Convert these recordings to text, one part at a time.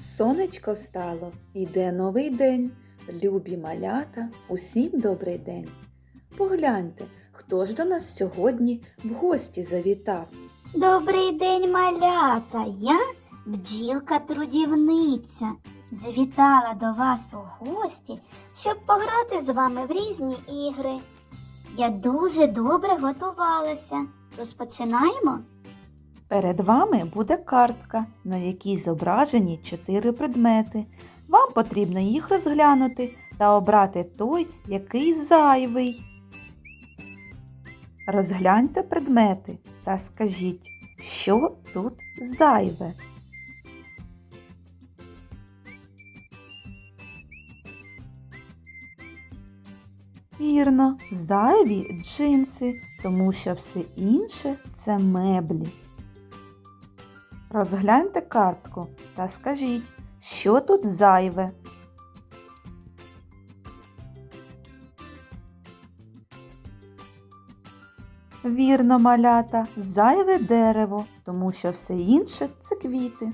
Сонечко встало, йде новий день. Любі малята, усім добрий день. Погляньте, хто ж до нас сьогодні в гості завітав. Добрий день, малята! Я бджілка трудівниця. Завітала до вас у гості, щоб пограти з вами в різні ігри. Я дуже добре готувалася. Тож починаємо. Перед вами буде картка, на якій зображені чотири предмети. Вам потрібно їх розглянути та обрати той, який зайвий. Розгляньте предмети та скажіть, що тут зайве. Вірно, зайві джинси, тому що все інше це меблі. Розгляньте картку та скажіть, що тут зайве. Вірно, малята, зайве дерево, тому що все інше це квіти.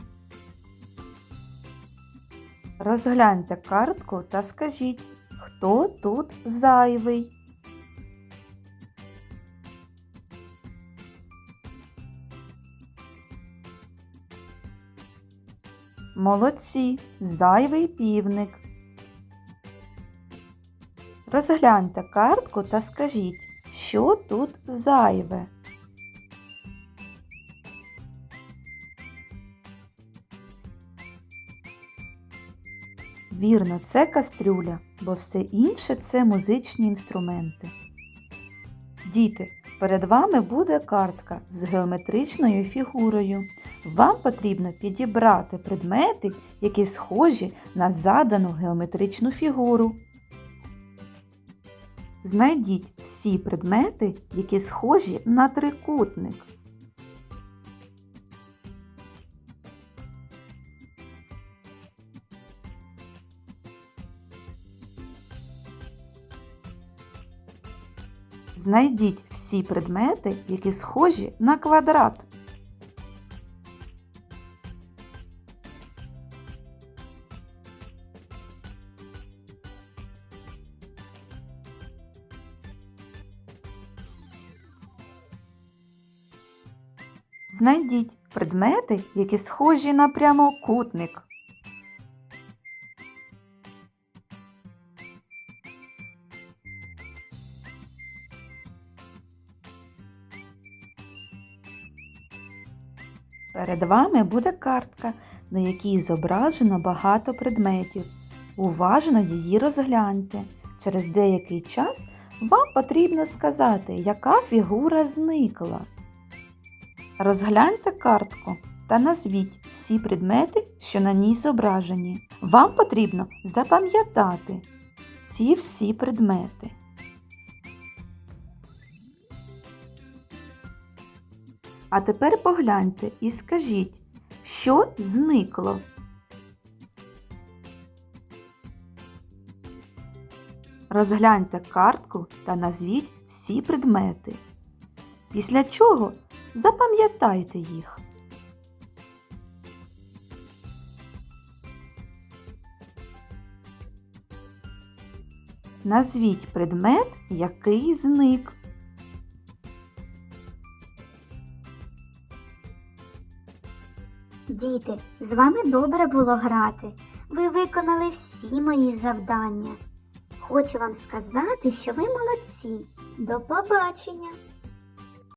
Розгляньте картку та скажіть, хто тут зайвий. Молодці, зайвий півник. Розгляньте картку та скажіть, що тут зайве. Вірно, це кастрюля, бо все інше це музичні інструменти. Діти, перед вами буде картка з геометричною фігурою. Вам потрібно підібрати предмети, які схожі на задану геометричну фігуру. Знайдіть всі предмети, які схожі на трикутник. Знайдіть всі предмети, які схожі на квадрат. Знайдіть предмети, які схожі на прямокутник. Перед вами буде картка, на якій зображено багато предметів. Уважно її розгляньте. Через деякий час вам потрібно сказати, яка фігура зникла. Розгляньте картку та назвіть всі предмети, що на ній зображені. Вам потрібно запам'ятати ці всі предмети. А тепер погляньте і скажіть, що зникло. Розгляньте картку та назвіть всі предмети. Після чого запам'ятайте їх. Назвіть предмет, який зник. Діти, з вами добре було грати. Ви виконали всі мої завдання. Хочу вам сказати, що ви молодці. До побачення!